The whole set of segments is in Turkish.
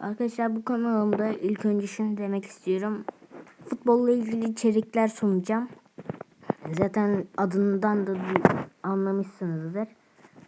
Arkadaşlar bu kanalımda ilk önce şunu demek istiyorum. Futbolla ilgili içerikler sunacağım. Zaten adından da anlamışsınızdır.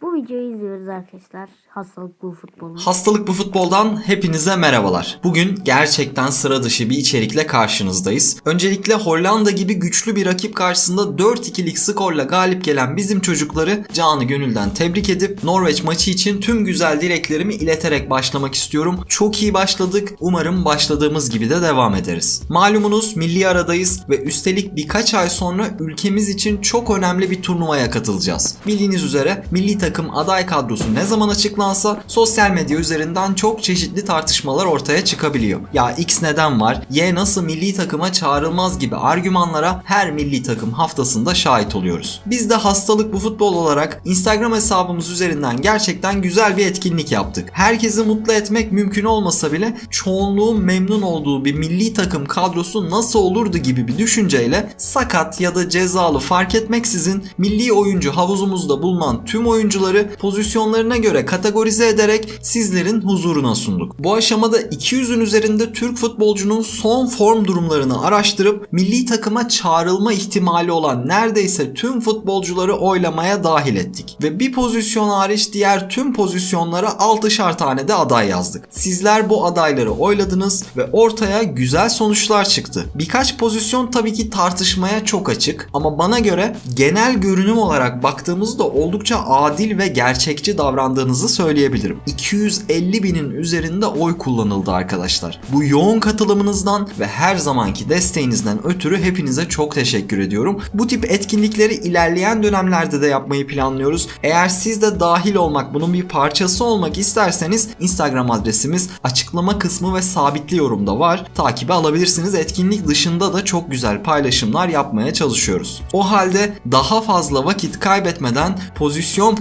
Bu videoyu izliyoruz arkadaşlar. Hastalık bu futbolun. Hastalık bu futboldan hepinize merhabalar. Bugün gerçekten sıra dışı bir içerikle karşınızdayız. Öncelikle Hollanda gibi güçlü bir rakip karşısında 4-2'lik skorla galip gelen bizim çocukları canı gönülden tebrik edip Norveç maçı için tüm güzel dileklerimi ileterek başlamak istiyorum. Çok iyi başladık. Umarım başladığımız gibi de devam ederiz. Malumunuz milli aradayız ve üstelik birkaç ay sonra ülkemiz için çok önemli bir turnuvaya katılacağız. Bildiğiniz üzere milli takım aday kadrosu ne zaman açıklansa sosyal medya üzerinden çok çeşitli tartışmalar ortaya çıkabiliyor. Ya X neden var? Y nasıl milli takıma çağrılmaz gibi argümanlara her milli takım haftasında şahit oluyoruz. Biz de hastalık bu futbol olarak Instagram hesabımız üzerinden gerçekten güzel bir etkinlik yaptık. Herkesi mutlu etmek mümkün olmasa bile çoğunluğun memnun olduğu bir milli takım kadrosu nasıl olurdu gibi bir düşünceyle sakat ya da cezalı fark etmeksizin milli oyuncu havuzumuzda bulunan tüm oyuncuları pozisyonlarına göre kategorize ederek sizlerin huzuruna sunduk. Bu aşamada 200'ün üzerinde Türk futbolcunun son form durumlarını araştırıp milli takıma çağrılma ihtimali olan neredeyse tüm futbolcuları oylamaya dahil ettik. Ve bir pozisyon hariç diğer tüm pozisyonlara 6'şar tane de aday yazdık. Sizler bu adayları oyladınız ve ortaya güzel sonuçlar çıktı. Birkaç pozisyon tabii ki tartışmaya çok açık ama bana göre genel görünüm olarak baktığımızda oldukça adil ve gerçekçi davrandığınızı söyleyebilirim. 250 binin üzerinde oy kullanıldı arkadaşlar. Bu yoğun katılımınızdan ve her zamanki desteğinizden ötürü hepinize çok teşekkür ediyorum. Bu tip etkinlikleri ilerleyen dönemlerde de yapmayı planlıyoruz. Eğer siz de dahil olmak, bunun bir parçası olmak isterseniz Instagram adresimiz açıklama kısmı ve sabitli yorumda var. Takibe alabilirsiniz. Etkinlik dışında da çok güzel paylaşımlar yapmaya çalışıyoruz. O halde daha fazla vakit kaybetmeden pozisyon pozisyon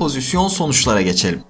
sonuçlara geçelim.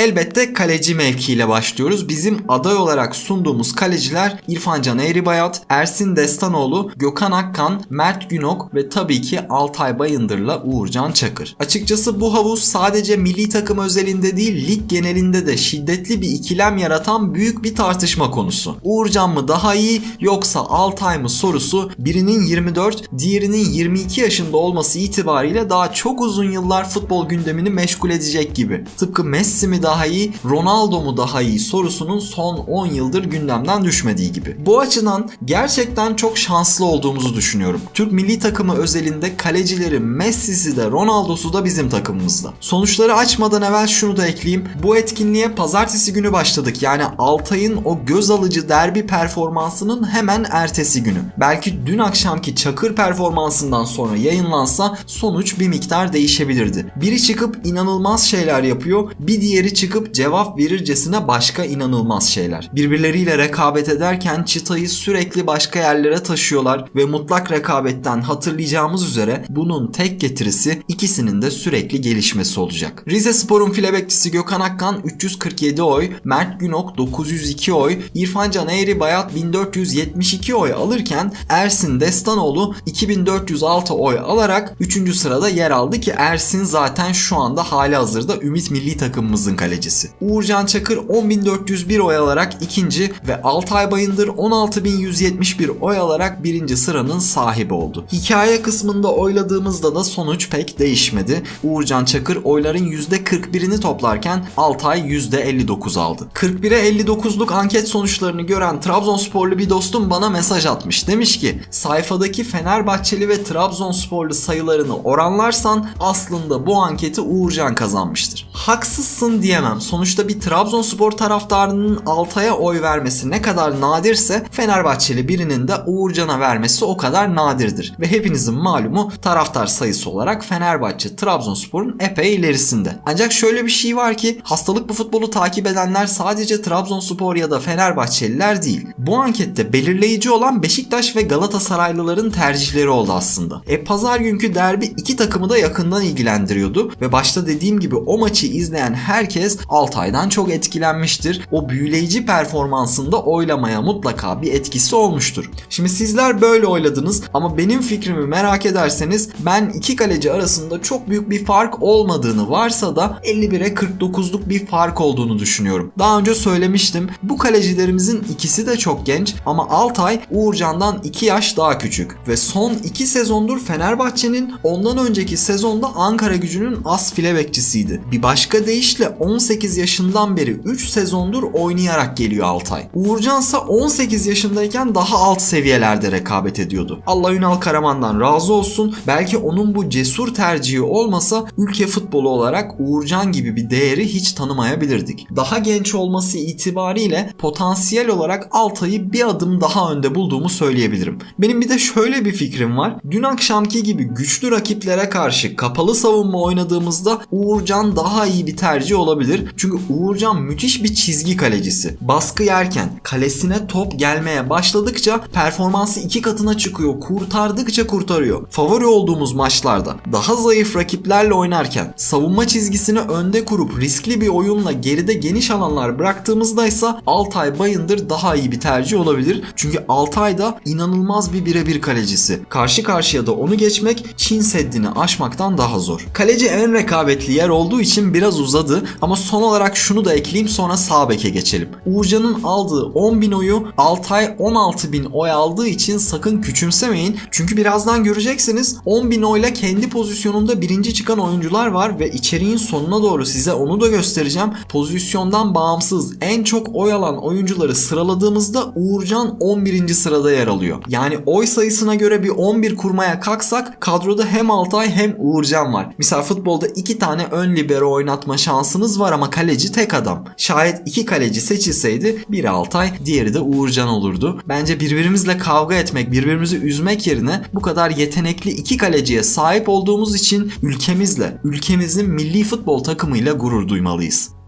Elbette kaleci mevkiiyle başlıyoruz. Bizim aday olarak sunduğumuz kaleciler İrfan Can Eğribayat, Ersin Destanoğlu, Gökhan Akkan, Mert Günok ve tabii ki Altay Bayındır'la Uğurcan Çakır. Açıkçası bu havuz sadece milli takım özelinde değil lig genelinde de şiddetli bir ikilem yaratan büyük bir tartışma konusu. Uğurcan mı daha iyi yoksa Altay mı sorusu birinin 24, diğerinin 22 yaşında olması itibariyle daha çok uzun yıllar futbol gündemini meşgul edecek gibi. Tıpkı Messi mi daha iyi, Ronaldo mu daha iyi sorusunun son 10 yıldır gündemden düşmediği gibi. Bu açıdan gerçekten çok şanslı olduğumuzu düşünüyorum. Türk milli takımı özelinde kalecileri Messi'si de Ronaldo'su da bizim takımımızda. Sonuçları açmadan evvel şunu da ekleyeyim. Bu etkinliğe pazartesi günü başladık. Yani Altay'ın o göz alıcı derbi performansının hemen ertesi günü. Belki dün akşamki Çakır performansından sonra yayınlansa sonuç bir miktar değişebilirdi. Biri çıkıp inanılmaz şeyler yapıyor, bir diğeri çıkıp cevap verircesine başka inanılmaz şeyler. Birbirleriyle rekabet ederken çıtayı sürekli başka yerlere taşıyorlar ve mutlak rekabetten hatırlayacağımız üzere bunun tek getirisi ikisinin de sürekli gelişmesi olacak. Rize Spor'un file bekçisi Gökhan Akkan 347 oy, Mert Günok 902 oy, İrfan Can Eğri Bayat 1472 oy alırken Ersin Destanoğlu 2406 oy alarak 3. sırada yer aldı ki Ersin zaten şu anda hali hazırda Ümit Milli takımımızın kalecisi. Uğurcan Çakır 10401 oy alarak ikinci ve Altay Bayındır 16171 oy alarak birinci sıranın sahibi oldu. Hikaye kısmında oyladığımızda da sonuç pek değişmedi. Uğurcan Çakır oyların %41'ini toplarken Altay %59 aldı. 41'e 59'luk anket sonuçlarını gören Trabzonsporlu bir dostum bana mesaj atmış. Demiş ki sayfadaki Fenerbahçeli ve Trabzonsporlu sayılarını oranlarsan aslında bu anketi Uğurcan kazanmıştır. Haksızsın diyemem. Sonuçta bir Trabzonspor taraftarının Altay'a oy vermesi ne kadar nadirse Fenerbahçeli birinin de Uğurcan'a vermesi o kadar nadirdir. Ve hepinizin malumu taraftar sayısı olarak Fenerbahçe Trabzonspor'un epey ilerisinde. Ancak şöyle bir şey var ki hastalık bu futbolu takip edenler sadece Trabzonspor ya da Fenerbahçeliler değil. Bu ankette belirleyici olan Beşiktaş ve Galatasaraylıların tercihleri oldu aslında. E pazar günkü derbi iki takımı da yakından ilgilendiriyordu ve başta dediğim gibi o maçı izleyen herkes Altay'dan çok etkilenmiştir. O büyüleyici performansında oylamaya mutlaka bir etkisi olmuştur. Şimdi sizler böyle oyladınız ama benim fikrimi merak ederseniz ben iki kaleci arasında çok büyük bir fark olmadığını varsa da 51'e 49'luk bir fark olduğunu düşünüyorum. Daha önce söylemiştim. Bu kalecilerimizin ikisi de çok genç ama Altay Uğurcan'dan 2 yaş daha küçük ve son 2 sezondur Fenerbahçe'nin ondan önceki sezonda Ankara Gücü'nün as file bekçisiydi. Bir başka deyişle 18 yaşından beri 3 sezondur oynayarak geliyor Altay. Uğurcan ise 18 yaşındayken daha alt seviyelerde rekabet ediyordu. Allah Ünal Karaman'dan razı olsun. Belki onun bu cesur tercihi olmasa ülke futbolu olarak Uğurcan gibi bir değeri hiç tanımayabilirdik. Daha genç olması itibariyle potansiyel olarak Altay'ı bir adım daha önde bulduğumu söyleyebilirim. Benim bir de şöyle bir fikrim var. Dün akşamki gibi güçlü rakiplere karşı kapalı savunma oynadığımızda Uğurcan daha iyi bir tercih olabilir. Çünkü Uğurcan müthiş bir çizgi kalecisi. Baskı yerken kalesine top gelmeye başladıkça performansı iki katına çıkıyor. Kurtardıkça kurtarıyor. Favori olduğumuz maçlarda daha zayıf rakiplerle oynarken savunma çizgisini önde kurup riskli bir oyunla geride geniş alanlar bıraktığımızda ise Altay Bayındır daha iyi bir tercih olabilir. Çünkü Altay da inanılmaz bir birebir kalecisi. Karşı karşıya da onu geçmek Çin Seddi'ni aşmaktan daha zor. Kaleci en rekabetli yer olduğu için biraz uzadı ama son olarak şunu da ekleyeyim sonra sağ beke geçelim. Uğurcan'ın aldığı 10.000 oyu Altay 16.000 oy aldığı için sakın küçümsemeyin. Çünkü birazdan göreceksiniz 10.000 oyla kendi pozisyonunda birinci çıkan oyuncular var ve içeriğin sonuna doğru size onu da göstereceğim. Pozisyondan bağımsız en çok oy alan oyuncuları sıraladığımızda Uğurcan 11. sırada yer alıyor. Yani oy sayısına göre bir 11 kurmaya kalksak kadroda hem Altay hem Uğurcan var. Misal futbolda iki tane ön libero oynatma şansınız var ama kaleci tek adam. Şayet iki kaleci seçilseydi biri Altay diğeri de Uğurcan olurdu. Bence birbirimizle kavga etmek, birbirimizi üzmek yerine bu kadar yetenekli iki kaleciye sahip olduğumuz için ülkemizle, ülkemizin milli futbol takımıyla gurur duymalıyız.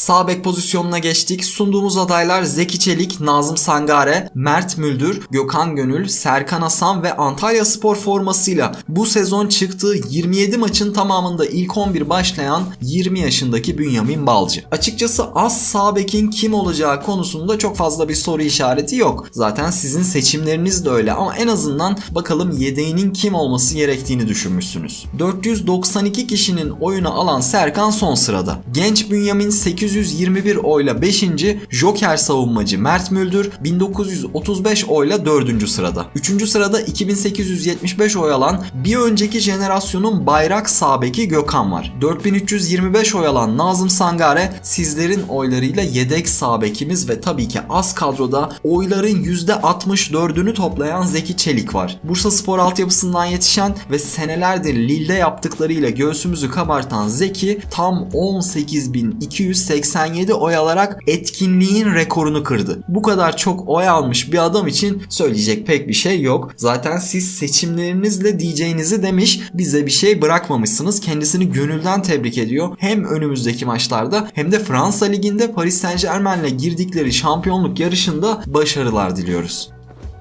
Sağ bek pozisyonuna geçtik. Sunduğumuz adaylar Zeki Çelik, Nazım Sangare, Mert Müldür, Gökhan Gönül, Serkan Hasan ve Antalya Spor formasıyla bu sezon çıktığı 27 maçın tamamında ilk 11 başlayan 20 yaşındaki Bünyamin Balcı. Açıkçası az sağ bekin kim olacağı konusunda çok fazla bir soru işareti yok. Zaten sizin seçimleriniz de öyle ama en azından bakalım yedeğinin kim olması gerektiğini düşünmüşsünüz. 492 kişinin oyunu alan Serkan son sırada. Genç Bünyamin 821 oyla 5. Joker savunmacı Mert Müldür 1935 oyla 4. sırada. 3. sırada 2875 oy alan bir önceki jenerasyonun bayrak sağ beki Gökhan var. 4325 oy alan Nazım Sangare sizlerin oylarıyla yedek sağ bekimiz ve tabii ki az kadroda oyların %64'ünü toplayan Zeki Çelik var. Bursa Spor altyapısından yetişen ve senelerdir Lille'de yaptıklarıyla göğsümüzü kabartan Zeki tam 18.287 oy alarak etkinliğin rekorunu kırdı. Bu kadar çok oy almış bir adam için söyleyecek pek bir şey yok. Zaten siz seçimlerinizle diyeceğinizi demiş bize bir şey bırakmamışsınız. Kendisini gönülden tebrik ediyor. Hem önümüzdeki maçlarda hem de Fransa Ligi'nde Paris Saint Germain'le girdikleri şampiyonluk yarışında başarılar diliyoruz.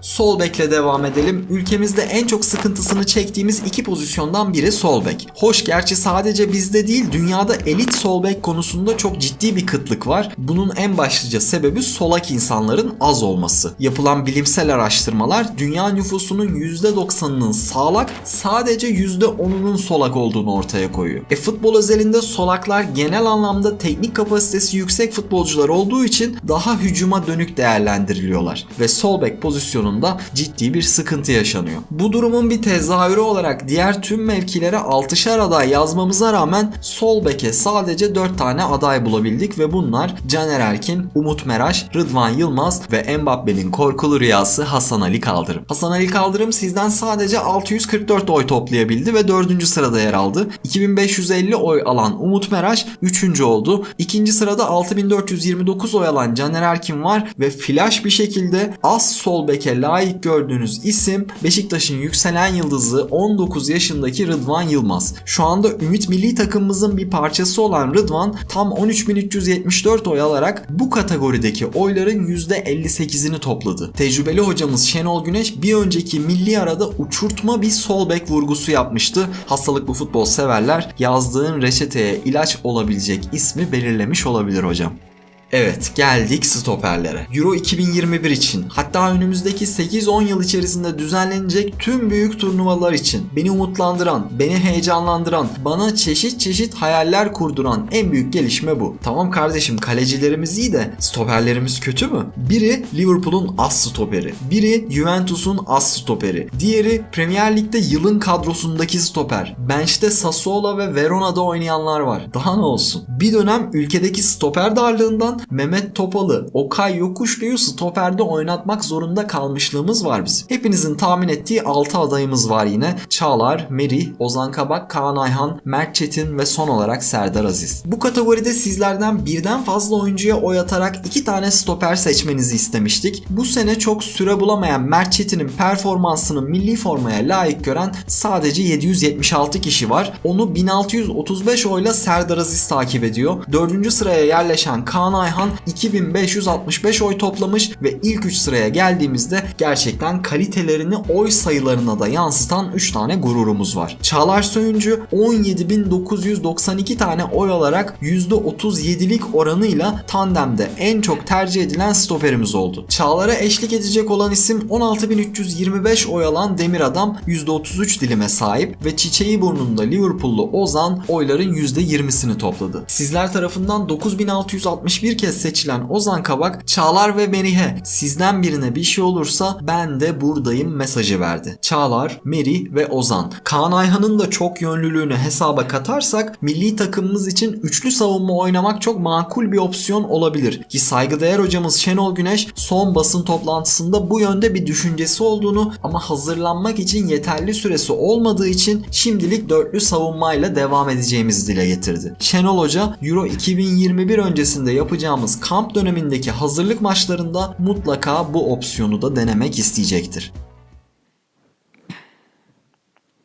Sol bekle devam edelim. Ülkemizde en çok sıkıntısını çektiğimiz iki pozisyondan biri sol bek. Hoş gerçi sadece bizde değil dünyada elit sol bek konusunda çok ciddi bir kıtlık var. Bunun en başlıca sebebi solak insanların az olması. Yapılan bilimsel araştırmalar dünya nüfusunun %90'ının sağlak sadece %10'unun solak olduğunu ortaya koyuyor. E futbol özelinde solaklar genel anlamda teknik kapasitesi yüksek futbolcular olduğu için daha hücuma dönük değerlendiriliyorlar. Ve sol bek pozisyonu pozisyonunda ciddi bir sıkıntı yaşanıyor. Bu durumun bir tezahürü olarak diğer tüm mevkilere 6'şar aday yazmamıza rağmen sol beke sadece 4 tane aday bulabildik ve bunlar Caner Erkin, Umut Meraş, Rıdvan Yılmaz ve Mbappe'nin korkulu rüyası Hasan Ali Kaldırım. Hasan Ali Kaldırım sizden sadece 644 oy toplayabildi ve 4. sırada yer aldı. 2550 oy alan Umut Meraş 3. oldu. 2. sırada 6429 oy alan Caner Erkin var ve flash bir şekilde az sol beke layık gördüğünüz isim Beşiktaş'ın yükselen yıldızı 19 yaşındaki Rıdvan Yılmaz. Şu anda Ümit Milli takımımızın bir parçası olan Rıdvan tam 13.374 oy alarak bu kategorideki oyların %58'ini topladı. Tecrübeli hocamız Şenol Güneş bir önceki milli arada uçurtma bir sol bek vurgusu yapmıştı. Hastalıklı futbol severler yazdığın reçeteye ilaç olabilecek ismi belirlemiş olabilir hocam. Evet geldik stoperlere. Euro 2021 için hatta önümüzdeki 8-10 yıl içerisinde düzenlenecek tüm büyük turnuvalar için beni umutlandıran, beni heyecanlandıran, bana çeşit çeşit hayaller kurduran en büyük gelişme bu. Tamam kardeşim kalecilerimiz iyi de stoperlerimiz kötü mü? Biri Liverpool'un as stoperi, biri Juventus'un as stoperi, diğeri Premier Lig'de yılın kadrosundaki stoper. Bench'te Sassuolo ve Verona'da oynayanlar var. Daha ne olsun? Bir dönem ülkedeki stoper darlığından Mehmet Topalı, Okay Yokuşlu'yu stoperde oynatmak zorunda kalmışlığımız var bizim. Hepinizin tahmin ettiği 6 adayımız var yine. Çağlar, Merih, Ozan Kabak, Kaan Ayhan, Mert Çetin ve son olarak Serdar Aziz. Bu kategoride sizlerden birden fazla oyuncuya oy atarak 2 tane stoper seçmenizi istemiştik. Bu sene çok süre bulamayan Mert Çetin'in performansını milli formaya layık gören sadece 776 kişi var. Onu 1635 oyla Serdar Aziz takip ediyor. 4. sıraya yerleşen Kaan Ayhan 2565 oy toplamış ve ilk 3 sıraya geldiğimizde gerçekten kalitelerini oy sayılarına da yansıtan 3 tane gururumuz var. Çağlar Söyüncü 17992 tane oy alarak %37'lik oranıyla tandemde en çok tercih edilen stoperimiz oldu. Çağlar'a eşlik edecek olan isim 16325 oy alan Demir Adam %33 dilime sahip ve çiçeği burnunda Liverpool'lu Ozan oyların %20'sini topladı. Sizler tarafından 9661 kez seçilen Ozan Kabak, Çağlar ve Merih'e sizden birine bir şey olursa ben de buradayım mesajı verdi. Çağlar, Merih ve Ozan. Kaan Ayhan'ın da çok yönlülüğünü hesaba katarsak milli takımımız için üçlü savunma oynamak çok makul bir opsiyon olabilir. Ki saygıdeğer hocamız Şenol Güneş son basın toplantısında bu yönde bir düşüncesi olduğunu ama hazırlanmak için yeterli süresi olmadığı için şimdilik dörtlü savunmayla devam edeceğimizi dile getirdi. Şenol Hoca Euro 2021 öncesinde yapacağımız kamp dönemindeki hazırlık maçlarında mutlaka bu opsiyonu da denemek isteyecektir.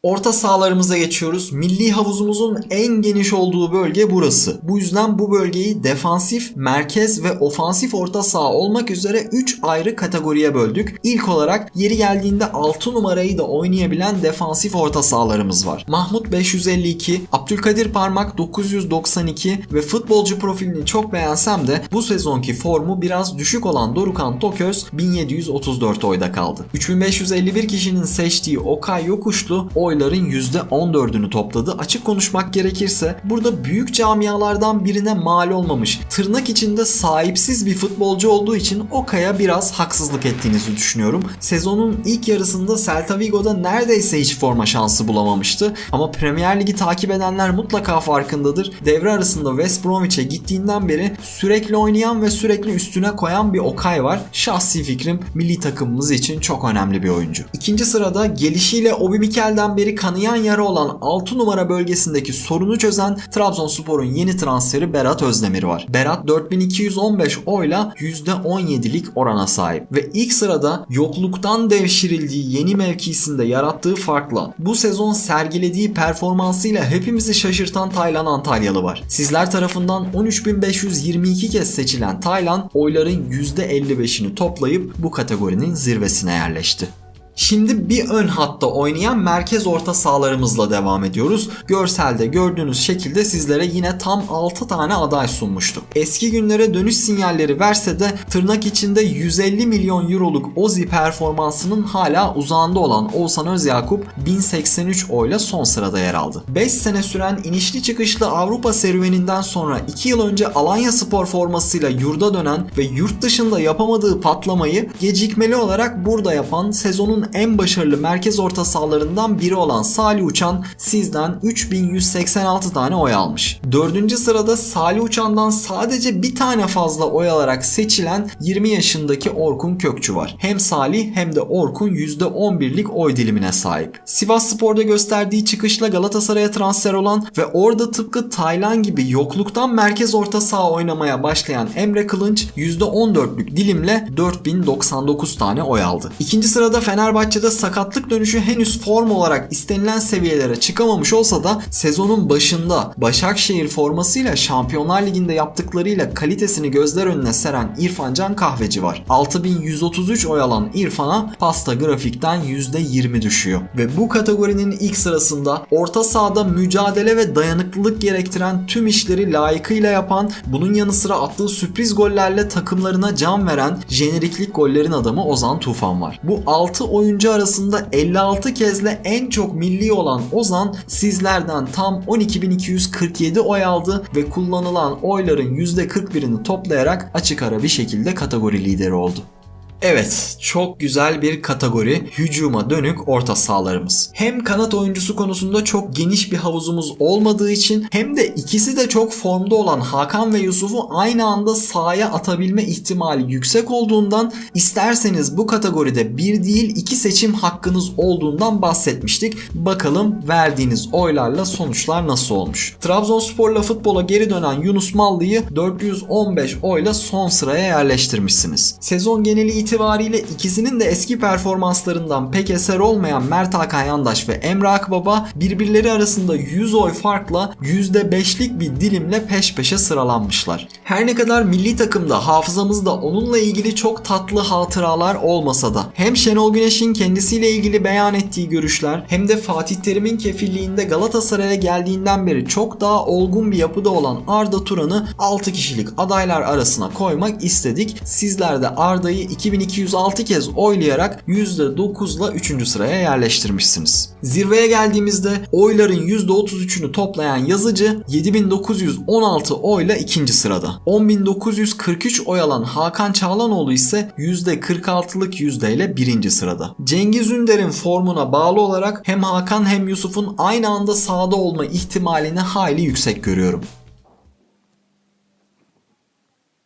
Orta sahalarımıza geçiyoruz. Milli havuzumuzun en geniş olduğu bölge burası. Bu yüzden bu bölgeyi defansif, merkez ve ofansif orta saha olmak üzere 3 ayrı kategoriye böldük. İlk olarak yeri geldiğinde 6 numarayı da oynayabilen defansif orta sahalarımız var. Mahmut 552, Abdülkadir Parmak 992 ve futbolcu profilini çok beğensem de bu sezonki formu biraz düşük olan Dorukan Toköz 1734 oyda kaldı. 3551 kişinin seçtiği Okay Yokuşlu oyların %14'ünü topladı. Açık konuşmak gerekirse burada büyük camialardan birine mal olmamış, tırnak içinde sahipsiz bir futbolcu olduğu için Okay'a biraz haksızlık ettiğinizi düşünüyorum. Sezonun ilk yarısında Celta Vigo'da neredeyse hiç forma şansı bulamamıştı. Ama Premier Ligi takip edenler mutlaka farkındadır. Devre arasında West Bromwich'e gittiğinden beri sürekli oynayan ve sürekli üstüne koyan bir Okay var. Şahsi fikrim milli takımımız için çok önemli bir oyuncu. İkinci sırada gelişiyle Obi Mikel'den beri kanayan yara olan 6 numara bölgesindeki sorunu çözen Trabzonspor'un yeni transferi Berat Özdemir var. Berat 4215 oyla %17'lik orana sahip ve ilk sırada yokluktan devşirildiği yeni mevkisinde yarattığı farkla bu sezon sergilediği performansıyla hepimizi şaşırtan Taylan Antalyalı var. Sizler tarafından 13522 kez seçilen Taylan oyların %55'ini toplayıp bu kategorinin zirvesine yerleşti. Şimdi bir ön hatta oynayan merkez orta sahalarımızla devam ediyoruz. Görselde gördüğünüz şekilde sizlere yine tam 6 tane aday sunmuştuk. Eski günlere dönüş sinyalleri verse de tırnak içinde 150 milyon euroluk Ozi performansının hala uzağında olan Oğuzhan Özyakup 1083 oyla son sırada yer aldı. 5 sene süren inişli çıkışlı Avrupa serüveninden sonra 2 yıl önce Alanya Spor formasıyla yurda dönen ve yurt dışında yapamadığı patlamayı gecikmeli olarak burada yapan sezonun en başarılı merkez orta sahalarından biri olan Salih Uçan sizden 3186 tane oy almış. Dördüncü sırada Salih Uçan'dan sadece bir tane fazla oy alarak seçilen 20 yaşındaki Orkun Kökçü var. Hem Salih hem de Orkun %11'lik oy dilimine sahip. Sivas Spor'da gösterdiği çıkışla Galatasaray'a transfer olan ve orada tıpkı Taylan gibi yokluktan merkez orta saha oynamaya başlayan Emre Kılınç %14'lük dilimle 4099 tane oy aldı. İkinci sırada Fenerbahçe'de sakatlık dönüşü henüz form olarak istenilen seviyelere çıkamamış olsa da sezonun başında Başakşehir formasıyla Şampiyonlar Ligi'nde yaptıklarıyla kalitesini gözler önüne seren İrfan Can Kahveci var. 6133 oy alan İrfan'a pasta grafikten %20 düşüyor. Ve bu kategorinin ilk sırasında orta sahada mücadele ve dayanıklılık gerektiren tüm işleri layıkıyla yapan, bunun yanı sıra attığı sürpriz gollerle takımlarına can veren jeneriklik gollerin adamı Ozan Tufan var. Bu 6 oyuncu arasında 56 kezle en çok milli olan Ozan sizlerden tam 12.247 oy aldı ve kullanılan oyların %41'ini toplayarak açık ara bir şekilde kategori lideri oldu. Evet, çok güzel bir kategori hücuma dönük orta sahalarımız. Hem kanat oyuncusu konusunda çok geniş bir havuzumuz olmadığı için hem de ikisi de çok formda olan Hakan ve Yusuf'u aynı anda sahaya atabilme ihtimali yüksek olduğundan isterseniz bu kategoride bir değil iki seçim hakkınız olduğundan bahsetmiştik. Bakalım verdiğiniz oylarla sonuçlar nasıl olmuş. Trabzonspor'la futbola geri dönen Yunus Mallı'yı 415 oyla son sıraya yerleştirmişsiniz. Sezon geneli itibariyle ikisinin de eski performanslarından pek eser olmayan Mert Hakan Yandaş ve Emre Akbaba birbirleri arasında 100 oy farkla %5'lik bir dilimle peş peşe sıralanmışlar. Her ne kadar milli takımda hafızamızda onunla ilgili çok tatlı hatıralar olmasa da hem Şenol Güneş'in kendisiyle ilgili beyan ettiği görüşler hem de Fatih Terim'in kefilliğinde Galatasaray'a geldiğinden beri çok daha olgun bir yapıda olan Arda Turan'ı 6 kişilik adaylar arasına koymak istedik. Sizler de Arda'yı 2206 kez oylayarak %9'la 3. sıraya yerleştirmişsiniz. Zirveye geldiğimizde oyların %33'ünü toplayan yazıcı 7916 oyla 2. sırada. 10943 oy alan Hakan Çağlanoğlu ise %46'lık yüzdeyle 1. sırada. Cengiz Ünder'in formuna bağlı olarak hem Hakan hem Yusuf'un aynı anda sahada olma ihtimalini hayli yüksek görüyorum.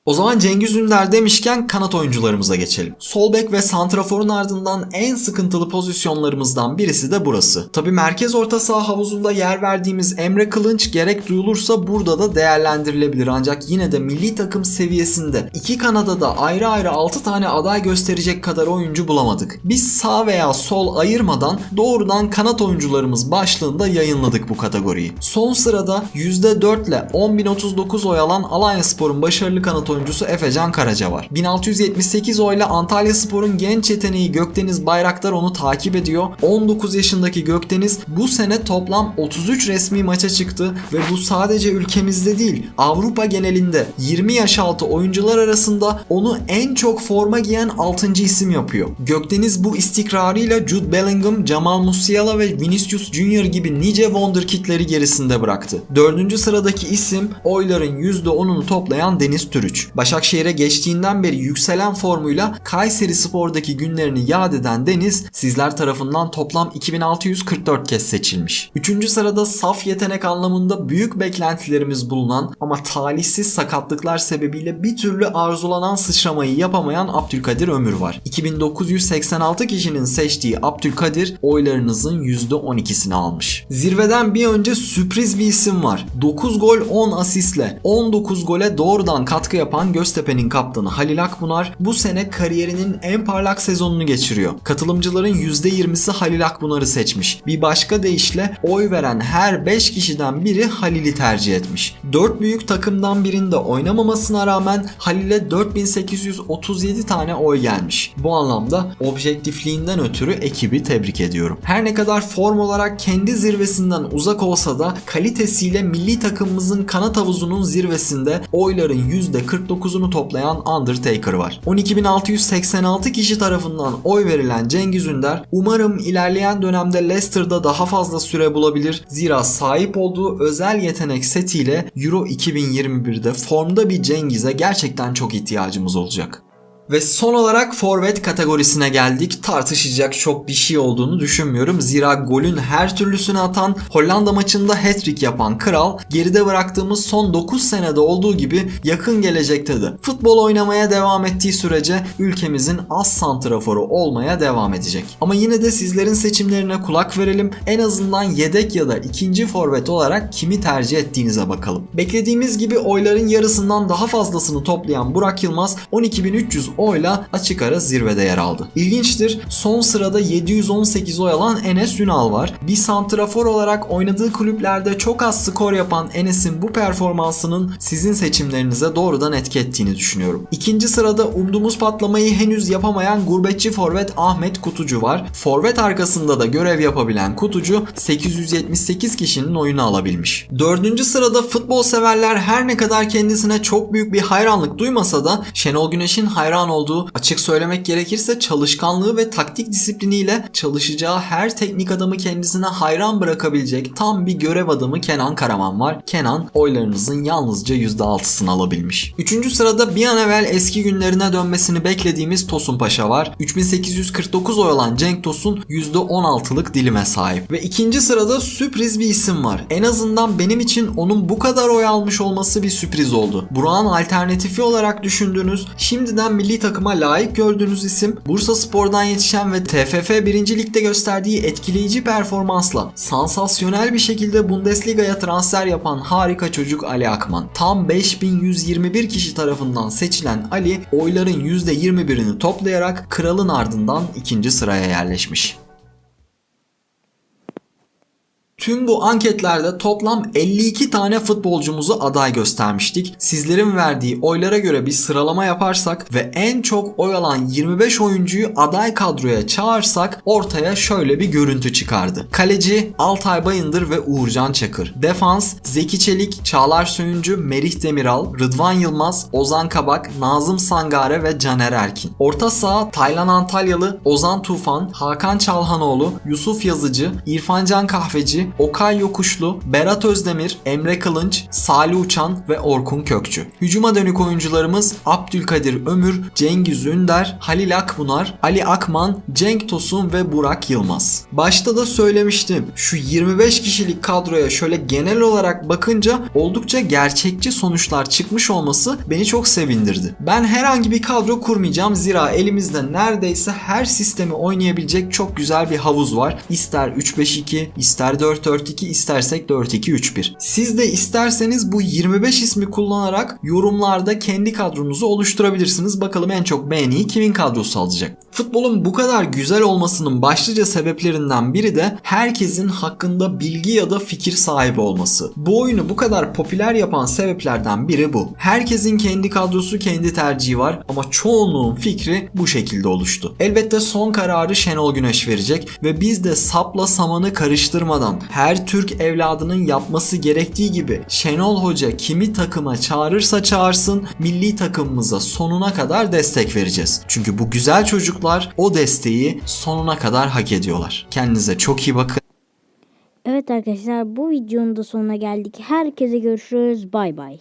O zaman Cengiz Ünder demişken kanat oyuncularımıza geçelim. Sol bek ve santraforun ardından en sıkıntılı pozisyonlarımızdan birisi de burası. Tabi merkez orta saha havuzunda yer verdiğimiz Emre Kılınç gerek duyulursa burada da değerlendirilebilir ancak yine de milli takım seviyesinde iki kanada da ayrı ayrı 6 tane aday gösterecek kadar oyuncu bulamadık. Biz sağ veya sol ayırmadan doğrudan kanat oyuncularımız başlığında yayınladık bu kategoriyi. Son sırada %4 ile 10.039 oy alan Alanya Spor'un başarılı kanat oyuncusu Efecan Karaca var. 1678 oyla Antalya Spor'un genç yeteneği Gökdeniz Bayraktar onu takip ediyor. 19 yaşındaki Gökdeniz bu sene toplam 33 resmi maça çıktı ve bu sadece ülkemizde değil Avrupa genelinde 20 yaş altı oyuncular arasında onu en çok forma giyen 6. isim yapıyor. Gökdeniz bu istikrarıyla Jude Bellingham, Jamal Musiala ve Vinicius Junior gibi nice wonderkidleri gerisinde bıraktı. 4. sıradaki isim oyların %10'unu toplayan Deniz Türüç. Başakşehir'e geçtiğinden beri yükselen formuyla Kayseri Spor'daki günlerini yad eden Deniz sizler tarafından toplam 2644 kez seçilmiş. 3. sırada saf yetenek anlamında büyük beklentilerimiz bulunan ama talihsiz sakatlıklar sebebiyle bir türlü arzulanan sıçramayı yapamayan Abdülkadir Ömür var. 2986 kişinin seçtiği Abdülkadir oylarınızın %12'sini almış. Zirveden bir önce sürpriz bir isim var. 9 gol 10 asistle 19 gole doğrudan katkı yapan Göztepe'nin kaptanı Halil Akbunar bu sene kariyerinin en parlak sezonunu geçiriyor. Katılımcıların %20'si Halil Akbunar'ı seçmiş. Bir başka deyişle oy veren her 5 kişiden biri Halil'i tercih etmiş. 4 büyük takımdan birinde oynamamasına rağmen Halil'e 4837 tane oy gelmiş. Bu anlamda objektifliğinden ötürü ekibi tebrik ediyorum. Her ne kadar form olarak kendi zirvesinden uzak olsa da kalitesiyle milli takımımızın kanat havuzunun zirvesinde oyların %49'unu toplayan Undertaker var. 12.686 kişi tarafından oy verilen Cengiz Ünder umarım ilerleyen dönemde Leicester'da daha fazla süre bulabilir. Zira sahip olduğu özel yetenek setiyle Euro 2021'de formda bir Cengiz'e gerçekten çok ihtiyacımız olacak. Ve son olarak forvet kategorisine geldik. Tartışacak çok bir şey olduğunu düşünmüyorum. Zira golün her türlüsünü atan, Hollanda maçında hat-trick yapan kral, geride bıraktığımız son 9 senede olduğu gibi yakın gelecekte de futbol oynamaya devam ettiği sürece ülkemizin az santraforu olmaya devam edecek. Ama yine de sizlerin seçimlerine kulak verelim. En azından yedek ya da ikinci forvet olarak kimi tercih ettiğinize bakalım. Beklediğimiz gibi oyların yarısından daha fazlasını toplayan Burak Yılmaz 12.300 oyla açık ara zirvede yer aldı. İlginçtir son sırada 718 oy alan Enes Ünal var. Bir santrafor olarak oynadığı kulüplerde çok az skor yapan Enes'in bu performansının sizin seçimlerinize doğrudan etki ettiğini düşünüyorum. İkinci sırada umduğumuz patlamayı henüz yapamayan gurbetçi forvet Ahmet Kutucu var. Forvet arkasında da görev yapabilen Kutucu 878 kişinin oyunu alabilmiş. Dördüncü sırada futbol severler her ne kadar kendisine çok büyük bir hayranlık duymasa da Şenol Güneş'in hayran olduğu açık söylemek gerekirse çalışkanlığı ve taktik disipliniyle çalışacağı her teknik adamı kendisine hayran bırakabilecek tam bir görev adamı Kenan Karaman var. Kenan oylarınızın yalnızca %6'sını alabilmiş. Üçüncü sırada bir an evvel eski günlerine dönmesini beklediğimiz Tosun Paşa var. 3849 oy alan Cenk Tosun %16'lık dilime sahip. Ve ikinci sırada sürpriz bir isim var. En azından benim için onun bu kadar oy almış olması bir sürpriz oldu. Burak'ın alternatifi olarak düşündüğünüz, şimdiden milli takıma layık gördüğünüz isim Bursa Spor'dan yetişen ve TFF 1. Lig'de gösterdiği etkileyici performansla sansasyonel bir şekilde Bundesliga'ya transfer yapan harika çocuk Ali Akman. Tam 5121 kişi tarafından seçilen Ali oyların %21'ini toplayarak kralın ardından ikinci sıraya yerleşmiş. Tüm bu anketlerde toplam 52 tane futbolcumuzu aday göstermiştik. Sizlerin verdiği oylara göre bir sıralama yaparsak ve en çok oy alan 25 oyuncuyu aday kadroya çağırsak ortaya şöyle bir görüntü çıkardı. Kaleci Altay Bayındır ve Uğurcan Çakır. Defans Zeki Çelik, Çağlar Söyüncü, Merih Demiral, Rıdvan Yılmaz, Ozan Kabak, Nazım Sangare ve Caner Erkin. Orta saha Taylan Antalyalı, Ozan Tufan, Hakan Çalhanoğlu, Yusuf Yazıcı, İrfancan Kahveci, Okay Yokuşlu, Berat Özdemir, Emre Kılınç, Salih Uçan ve Orkun Kökçü. Hücuma dönük oyuncularımız Abdülkadir Ömür, Cengiz Ünder, Halil Akbunar, Ali Akman, Cenk Tosun ve Burak Yılmaz. Başta da söylemiştim. Şu 25 kişilik kadroya şöyle genel olarak bakınca oldukça gerçekçi sonuçlar çıkmış olması beni çok sevindirdi. Ben herhangi bir kadro kurmayacağım zira elimizde neredeyse her sistemi oynayabilecek çok güzel bir havuz var. İster 3-5-2, ister 4-4-2, istersek 4-2-3-1. Siz de isterseniz bu 25 ismi kullanarak yorumlarda kendi kadronuzu oluşturabilirsiniz. Bakalım en çok beğeniyi kimin kadrosu alacak. Futbolun bu kadar güzel olmasının başlıca sebeplerinden biri de herkesin hakkında bilgi ya da fikir sahibi olması. Bu oyunu bu kadar popüler yapan sebeplerden biri bu. Herkesin kendi kadrosu, kendi tercihi var ama çoğunluğun fikri bu şekilde oluştu. Elbette son kararı Şenol Güneş verecek ve biz de sapla samanı karıştırmadan her Türk evladının yapması gerektiği gibi Şenol Hoca kimi takıma çağırırsa çağırsın milli takımımıza sonuna kadar destek vereceğiz. Çünkü bu güzel çocuklar o desteği sonuna kadar hak ediyorlar. Kendinize çok iyi bakın. Evet arkadaşlar bu videonun da sonuna geldik. Herkese görüşürüz. Bay bay.